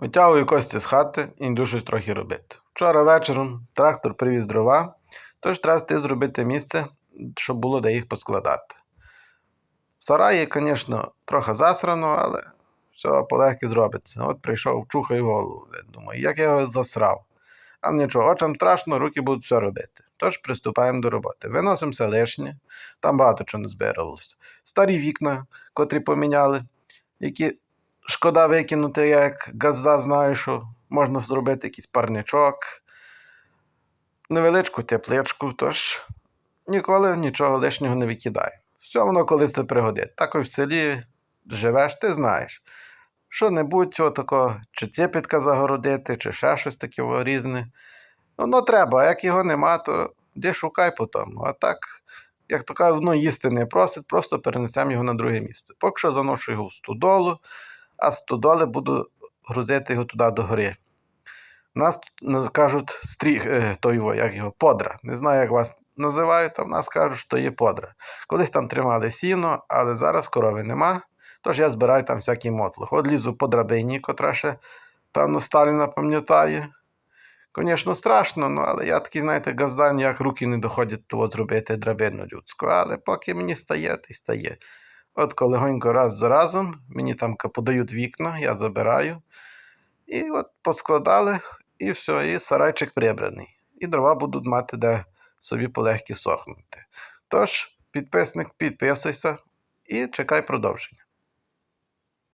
Витягую кості з хати і йду трохи робити. Вчора вечором трактор привіз дрова, тож треба ти зробити місце, щоб було де їх поскладати. В сараї, звісно, трохи засрано, але все полегки зробиться. От прийшов, чухаю голову. Думаю, як я його засрав. А нічого, очам страшно, руки будуть все робити. Тож приступаємо до роботи. Виносимо все лишнє, там багато чого не збиралося. Старі вікна, котрі поміняли, які шкода викинути, як газда знаю, що можна зробити якийсь парничок, невеличку тепличку, тож ніколи нічого лишнього не викидаю. Все воно колись це пригодить. Також в селі живеш, ти знаєш. Що-небудь отако, чи цепітка загородити, чи ще щось таке різне. Воно треба, а як його нема, то де шукай потім. А так, як то кажуть, воно їсти не просить, просто перенесемо його на друге місце. Поки що заношу його в студолу, а з студоли буду грузити його туди до гори. Нас кажуть стріг, е, той, во, як його, подра. Не знаю, як вас називають, а в нас кажуть, що є подра. Колись там тримали сіно, але зараз корови нема. Тож я збираю там всякий мотлох. От лізу по драбині, котра ще, певно, Сталіна пам'ятає. Звісно, страшно, ну, але я такий, знаєте, газда, ніяк руки не доходять того зробити драбину людську. Але поки мені стає, то й стає. От колегонько раз за разом, мені там подають вікна, я забираю. І от поскладали, і все, і сарайчик прибраний. І дрова будуть мати де собі полегкі сохнути. Тож, підписник, підписуйся і чекай продовження.